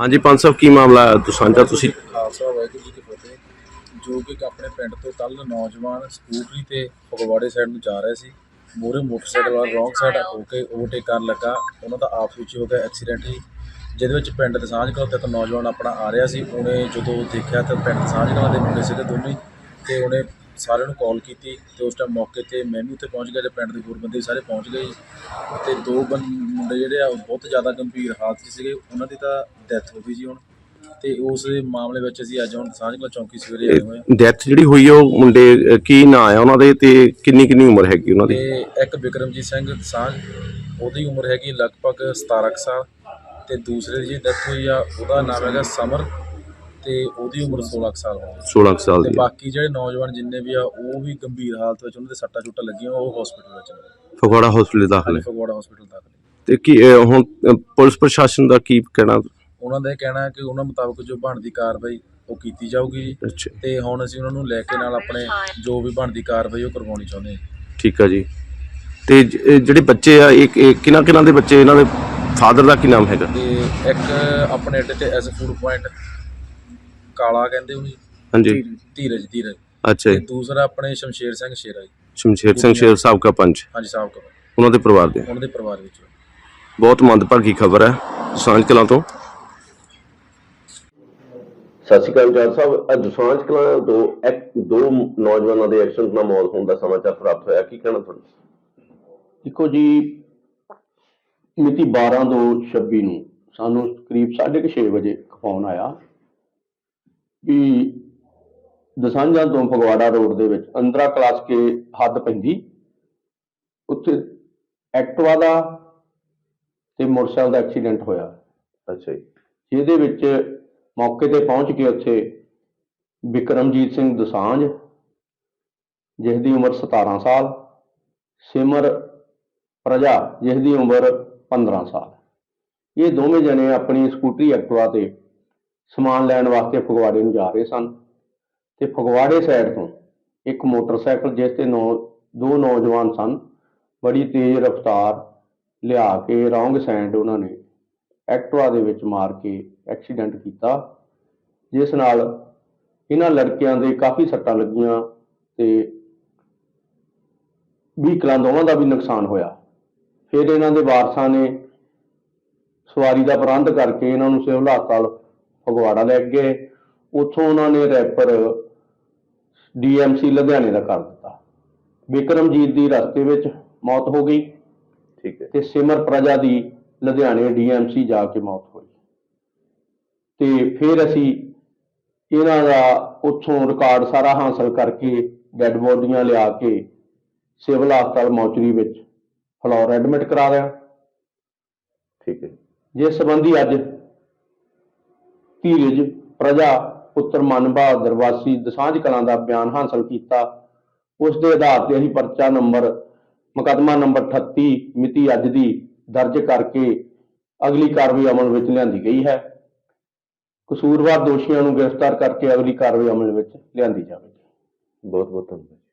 ਹਾਂਜੀ ਪੰਜ ਸਾਹਿਬ ਕੀ ਮਾਮਲਾ ਹੈ? ਸਾਂਝਾ ਤੁਸੀਂ। ਖਾਲਸਾ ਵਾਹਿਗੁਰੂ ਜੀ ਕੀ ਫਤਿਹ। ਜੋ ਕਿ ਆਪਣੇ ਪਿੰਡ ਤੋਂ ਕੱਲ ਨੌਜਵਾਨ ਸਕੂਟਰੀ ਤੇ ਫਗਵਾੜੇ ਸਾਈਡ ਨੂੰ ਜਾ ਰਹੇ ਸੀ। ਮੂਹਰੇ ਮੋਟਰਸਾਈਕਲ ਵਾਲਾ ਰੋਂਗ ਸਾਈਡ ਹੋ ਕੇ ਓਵਰਟੇਕ ਕਰਨ ਲੱਗਾ। ਉਹਨਾਂ ਦਾ ਆਪਸ ਵਿੱਚ ਹੀ ਗਿਆ ਐਕਸੀਡੈਂਟ ਹੀ ਜਿਹਦੇ ਵਿੱਚ ਪਿੰਡ ਦੇ ਸਾਂਝ ਕਲਾਂ ਤੋਂ ਇੱਕ ਨੌਜਵਾਨ ਆਪਣਾ ਆ ਰਿਹਾ ਸੀ। ਉਹਨੇ ਜਦੋਂ ਦੇਖਿਆ ਤਾਂ ਪਿੰਡ ਸਾਂਝ ਕਲਾਂ ਦੇ ਮੁੰਡੇ ਸੀਗੇ ਦੋਨੇ। ਤੇ ਉਹਨੇ ਸਾਰਿਆਂ ਨੂੰ ਕਾਲ ਕੀਤੀ ਤੇ ਉਸ ਟਾਈਮ ਮੌਕੇ ਤੇ ਮੈਂ ਵੀ ਉੱਥੇ ਪਹੁੰਚ ਗਿਆ ਤੇ ਪਿੰਡ ਦੇ ਹੋਰ ਬੰਦੇ ਸਾਰੇ ਪਹੁੰਚ ਗਏ। ਤੇ ਦੋ ਬੰ- ਮੁੰਡੇ ਜਿਹੜੇ ਆ ਉਹ ਬਹੁਤ ਜ਼ਿਆਦਾ ਗੰਭੀਰ ਹਾਲਤ 'ਚ ਸੀਗੇ ਉਹਨਾਂ ਦੀ ਤਾਂ ਡੈਥ ਹੋ ਗਈ ਜੀ ਹੁਣ। ਤੇ ਉਸ ਮਾਮਲੇ ਵਿੱਚ ਅਸੀਂ ਅੱਜ ਹੁਣ ਸਾਂਝ ਕਲਾਂ ਚੌਂਕੀ ਸਵੇਰੇ ਆਏ ਹੋਏ ਹਾਂ। ਡੈਥ ਜਿਹੜੀ ਹੋਈ ਹੈ ਉਹ ਮੁੰਡੇ ਅਹ, ਕੀ ਨਾਂ ਆ ਉਹਨਾਂ ਦੇ ਤੇ ਕਿੰਨੀ ਕਿੰਨੀ ਉਮਰ ਹੈਗੀ ਉਹਨਾਂ ਦੀ? ਤੇ ਇੱਕ ਵਿਕਰਮਜੀਤ ਸਿੰਘ ਸਾਂਝ ਉਹਦੀ ਉਮਰ ਹੈਗੀ ਲਗਭਗ 17 ਕੁ ਸਾਲ ਤੇ ਦੂਸਰੇ ਦੀ ਡੈਥ ਹੋਈ ਆ ਉਹਦਾ ਨਾਮ ਹੈਗਾ ਸਮਰ। ਤੇ ਉਹਦੀ ਉਮਰ 16 ਕੁ ਸਾਲ ਹੋਣੀ। 16 ਕੁ ਸਾਲ ਤੇ ਦੀ ਬਾਕੀ ਜਿਹੜੇ ਨੌਜਵਾਨ ਜਿੰਨੇ ਵੀ ਆ ਉਹ ਵੀ ਗੰਭੀਰ ਹਾਲਤ ਵਿੱਚ ਉਹਨਾਂ ਦੇ ਸੱਟਾਂ ਚੁੱਟਾਂ ਲੱਗੀਆਂ ਉਹ ਹਸਪੀਟਲ ਵਿੱਚ ਨੇ। ਫਗਵਾੜਾ ਹਸਪੀਟਲ ਦਾਖਲ ਹੈ। ਫਗਵਾੜਾ ਹਸਪੀਟਲ ਦਾਖਲ ਨੇ। ਤੇ ਕੀ ਅਹ, ਹੁਣ ਅਹ, ਪੁਲਿਸ ਪ੍ਰਸ਼ਾਸਨ ਦਾ ਕੀ ਕਹਿਣਾ? ਉਹਨਾਂ ਦਾ ਇਹ ਕਹਿਣਾ ਹੈ ਕਿ ਉਹਨਾਂ ਮੁਤਾਬਕ ਜੋ ਬਣਦੀ ਕਾਰਵਾਈ ਉਹ ਕੀਤੀ ਜਾਊਗੀ ਜੀ। ਅੱਛਾ। ਤੇ ਹੁਣ ਅਸੀਂ ਉਹਨਾਂ ਨੂੰ ਲੈ ਕੇ ਨਾਲ ਆਪਣੇ ਜੋ ਵੀ ਬਣਦੀ ਕਾਰਵਾਈ ਉਹ ਕਰਵਾਉਣੀ ਚਾਹੁੰਦੇ ਹਾਂ। ਠੀਕ ਆ ਜੀ। ਤੇ ਜ- ਇਹ ਜਿਹੜੇ ਬੱਚੇ ਆ ਇਹ ਇਹ ਕਿਹਨਾਂ ਕਿਹਨਾਂ ਦੇ ਬੱਚੇ? ਇਹਨਾਂ ਦੇ ਫਾਦਰ ਦਾ ਕੀ ਨਾਮ ਹੈਗਾ? ਤੇ ਇੱਕ ਆਪਣੇ ਅੱਡੇ ਤੇ ਐਸ ਫੂਡ ਪੁਆਇੰਟ ਕਾਲਾ ਕਹਿੰਦੇ ਉਹਨੂੰ ਜੀ। ਹਾਂਜੀ। ਧੀਰਜ। ਧੀਰਜ ਅੱਛਾ ਤੇ ਜੀ। ਦੂਸਰਾ ਆਪਣੇ ਸ਼ਮਸ਼ੇਰ ਸਿੰਘ ਸ਼ੇਰਾ ਜੀ। ਸ਼ਮਸ਼ੇਰ ਸਿੰਘ ਸ਼ੇਰ ਸਾਹਿਬ ਦਾ ਪੰਚ ਹਾਂਜੀ ਸਾਹਿਬ ਕੋ ਉਹਨਾਂ ਦੇ ਪਰਿਵਾਰ ਦੇ। ਉਹਨਾਂ ਦੇ ਪਰਿਵਾਰ ਵਿੱਚ। ਬਹੁਤ ਮੰਦਭਾਗੀ ਖਬਰ ਹੈ। ਸਾਂਝ ਕਲਾਂ ਤੋਂ। ਸਤਿ ਸ਼੍ਰੀ ਅਕਾਲ ਜੱਜ ਸਾਹਿਬ। ਅੱਜ ਦਸਾਂਝ ਕਲਾਂ ਤੋਂ ਇੱਕ ਦੋ ਨੌਜਵਾਨਾਂ ਦੇ ਐਕਸੀਡੈਂਟ ਨਾਲ ਮੌਤ ਹੋਣ ਦਾ ਸਮਾਚਾਰ ਪ੍ਰਾਪਤ ਹੋਇਆ। ਕੀ ਕਹਿਣਾ ਤੁਹਾਡਾ? ਦੇਖੋ ਜੀ ਮਿਤੀ 12 ਤੋਂ 26 ਨੂੰ ਸਾਨੂੰ ਕਰੀਬ 6:30 ਵਜੇ ਫੋਨ ਆਇਆ। ਵੀ ਦਸਾਂਝਾਂ ਤੋਂ ਫਗਵਾੜਾ ਰੋਡ ਦੇ ਵਿੱਚ ਅੰਦਰਾ ਕਲਾਸ ਕੇ ਹੱਦ ਪੈਂਦੀ। ਉੱਥੇ ਐਕਟਿਵਾ ਦਾ ਤੇ ਮੋਟਰਸਾਈਕਲ ਦਾ ਐਕਸੀਡੈਂਟ ਹੋਇਆ। ਅੱਛਾ ਜੀ। ਜਿਹਦੇ ਵਿੱਚ ਮੌਕੇ ਤੇ ਪਹੁੰਚ ਕੇ ਉੱਥੇ ਵਿਕਰਮਜੀਤ ਸਿੰਘ ਦਸਾਂਝ ਜਿਸ ਦੀ ਉਮਰ 17 ਸਾਲ ਸਿਮਰ ਪ੍ਰਜਾ ਜਿਸ ਦੀ ਉਮਰ 15 ਸਾਲ। ਇਹ ਦੋਵੇਂ ਜਣੇ ਆਪਣੀ ਸਕੂਟਰੀ ਐਕਟਿਵਾ ਤੇ ਸਮਾਨ ਲੈਣ ਵਾਸਤੇ ਫਗਵਾੜੇ ਨੂੰ ਜਾ ਰਹੇ ਸਨ ਤੇ ਫਗਵਾੜੇ ਸਾਈਡ ਤੋਂ ਇੱਕ ਮੋਟਰਸਾਈਕਲ ਜਿਸ ਤੇ ਨੌ, ਦੋ ਨੌਜਵਾਨ ਸਨ, ਬੜੀ ਤੇਜ਼ ਰਫ਼ਤਾਰ ਲਿਆ ਕੇ ਰੌਂਗ ਸਾਈਡ ਉਹਨਾਂ ਨੇ ਐਕਟਿਵਾ ਦੇ ਵਿੱਚ ਮਾਰ ਕੇ ਐਕਸੀਡੈਂਟ ਕੀਤਾ, ਜਿਸ ਨਾਲ ਇਹਨਾਂ ਲੜਕਿਆਂ ਦੇ ਕਾਫੀ ਸੱਟਾਂ ਲੱਗੀਆਂ ਤੇ ਵੀਕਲਾਂ ਦੋਵਾਂ ਦਾ ਵੀ ਨੁਕਸਾਨ ਹੋਇਆ। ਫਿਰ ਇਹਨਾਂ ਦੇ ਵਾਰਸਾਂ ਨੇ ਸਵਾਰੀ ਦਾ ਪ੍ਰਬੰਧ ਕਰਕੇ ਇਹਨਾਂ ਨੂੰ ਸਿਵਲ ਹਸਪਤਾਲ ਫਗਵਾੜਾ ਲੈ ਗਏ। ਉੱਥੋਂ ਉਹਨਾਂ ਨੇ ਰੈਫਰ ਡੀਐਮਸੀ ਲੁਧਿਆਣੇ ਦਾ ਕਰ ਦਿੱਤਾ। ਵਿਕਰਮਜੀਤ ਦੀ ਰਸਤੇ ਵਿੱਚ ਮੌਤ ਹੋ ਗਈ। ਠੀਕ ਹੈ। ਤੇ ਸਿਮਰ ਪ੍ਰਜਾ ਦੀ ਲੁਧਿਆਣੇ ਡੀਐਮਸੀ ਜਾ ਕੇ ਮੌਤ ਹੋਈ। ਤੇ ਫਿਰ ਅਸੀਂ ਇਹਨਾਂ ਦਾ ਉੱਥੋਂ ਰਿਕਾਰਡ ਸਾਰਾ ਹਾਸਲ ਕਰਕੇ ਡੈੱਡ ਬੋਡੀਆਂ ਲਿਆ ਕੇ ਸਿਵਲ ਹਸਪਤਾਲ ਮੌਚਰੀ ਵਿੱਚ ਫਲੋਰ ਐਡਮਿਟ ਕਰਾ ਦਿਆ ਠੀਕ ਹੈ। ਜਿਸ ਸੰਬੰਧੀ ਅੱਜ ਧੀਰਜ, ਪ੍ਰਜਾ, ਪੁੱਤਰ ਮਨ ਬਹਾਦਰ ਵਾਸੀ ਦਸਾਂਝ ਕਲਾਂ ਦਾ ਬਿਆਨ ਹਾਸਲ ਕੀਤਾ। ਉਸ ਦੇ ਆਧਾਰ ਤੇ ਅਸੀਂ ਪਰਚਾ ਨੰਬਰ, ਮੁਕੱਦਮਾ ਨੰਬਰ 38 ਮਿਤੀ ਅੱਜ ਦੀ ਦਰਜ ਕਰਕੇ ਅਗਲੀ ਕਾਰਵਾਈ ਅਮਲ ਵਿੱਚ ਲਿਆਂਦੀ ਗਈ ਹੈ। ਕਸੂਰਵਾਰ ਦੋਸ਼ੀਆਂ ਨੂੰ ਗ੍ਰਿਫਤਾਰ ਕਰਕੇ ਅਗਲੀ ਕਾਰਵਾਈ ਅਮਲ ਵਿੱਚ ਲਿਆਂਦੀ ਜਾਵੇਗੀ। ਬਹੁਤ ਬਹੁਤ ਧੰਨਵਾਦ।